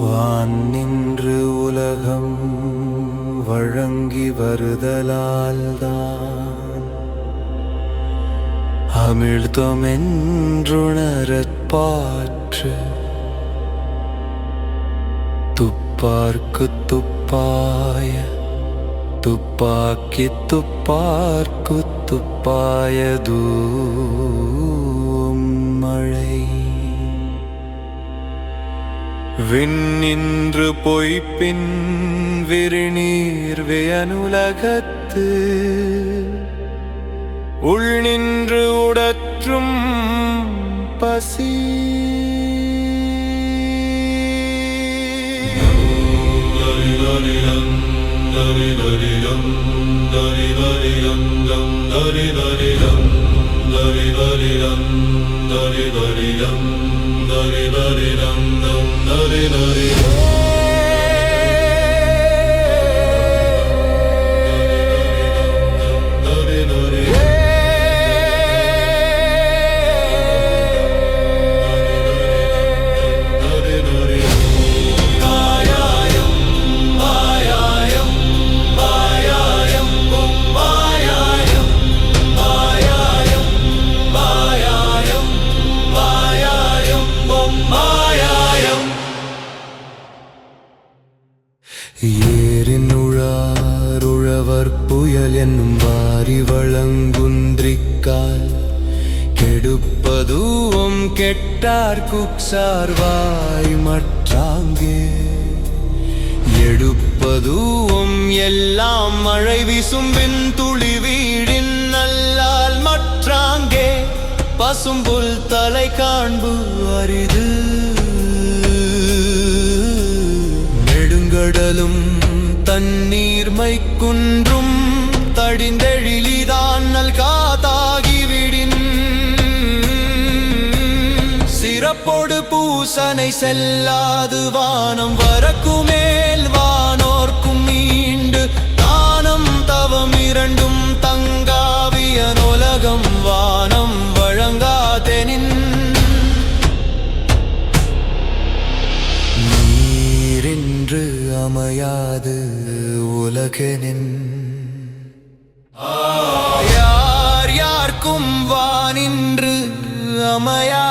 வான் நின்று உலகம் வழங்கி வருதலால்தான். அமிழ்தமென்றுணரற் பாற்று துப்பார்க்கு துப்பாய துப்பாக்கி துப்பார்க்கு துப்பாயதூ விண்ணின்று பொய்ப்பின் விரிநீர் வியனுலகத்து உள்நின்று உடற்றும் பசி. da da dum dum da da da ஏரின் உழாருழவர் புயல் என்னும் வாரி வழங்குன்றிக்கால் கெடுப்பதுவும் கெட்டார் குக்சார்வாய் மற்றாங்கே. எடுப்பதுவும் எல்லாம் மழை விசும்பின் துளி வீடின் நல்லால் மற்றாங்கே. பசும்புல் தலை காண்பு அரிது. குன்றும் தடிந்தெழிலிதான் நல்காதாகிவிடின் சிறப்போடு பூசனை செல்லாது வானம் வரக்குமேல் வானோர்க்கும் மீண்டு தானம் தவம் இரண்டும் தங்காவிய நுலகம் வானம் வழங்காதெனின். அமையாது உலகெனின். யார் யார்க்கும் வானின்று அமையா